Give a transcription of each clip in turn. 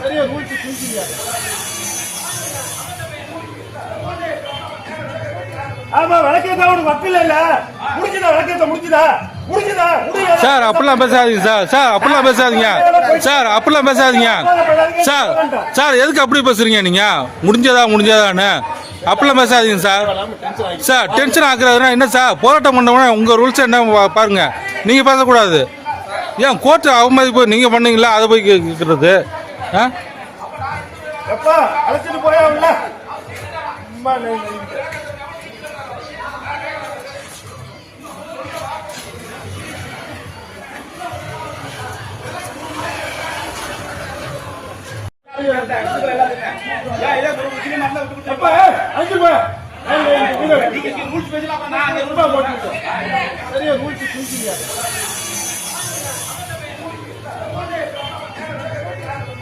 சரியா ரூல்ஸ் ஆமா விளக்கேத்த ஒரு வக்கீல் இல்ல முடிச்சுதா விளக்கேத்த முடிச்சுதா முடிச்சுதா சார் அப்படிலாம் பேசாதீங்க சார். சார் அப்படிலாம் பேசாதீங்க. சார் அப்படிலாம் பேசாதீங்க. சார் சார் எதுக்கு அப்படி பேசுறீங்க நீங்க? முடிஞ்சதா முடிஞ்சதான்னு. அப்படிலாம் பேசாதீங்க சார் சார். டென்ஷன் ஆக்குறதுனா என்ன சார் போராட்டம் பண்ணவன உங்கள் ரூல்ஸ் என்ன பாருங்க. நீங்கள் பேசக்கூடாது ஏன் கோர்ட்டு அவமதிப்பு நீங்கள் பண்ணீங்களா? அதை போய் கே- ஆ?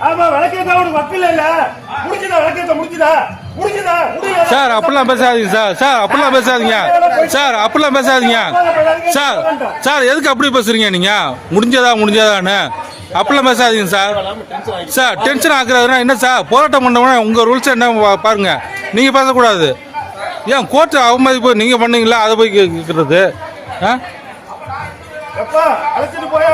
ஆமா விளக்கேத்த இல்ல முடிச்சுதா விளக்கேத்த முடிச்சுதா முடிச்சுதா சார் அப்படிலாம் பேசாதீங்க சார். சார் அப்படிலாம் பேசாதீங்க. சார் அப்படிலாம் பேசாதீங்க. சார் சார் எதுக்கு அப்படி பேசுறீங்க நீங்க? முடிஞ்சதா முடிஞ்சதான்னு. அப்படிலாம் பேசாதீங்க சார் சார் டென்ஷன் ஆக்குறதுனா என்ன சார் போராட்டம் பண்ணவனா உங்கள் ரூல்ஸ் என்ன பாருங்க. நீங்கள் பேசக்கூடாது. ஏன் கோர்ட்டு அவமதிப்பு நீங்கள் பண்ணீங்களா? அதை போய் கே- ஆ? அழைச்சிட்டு போய்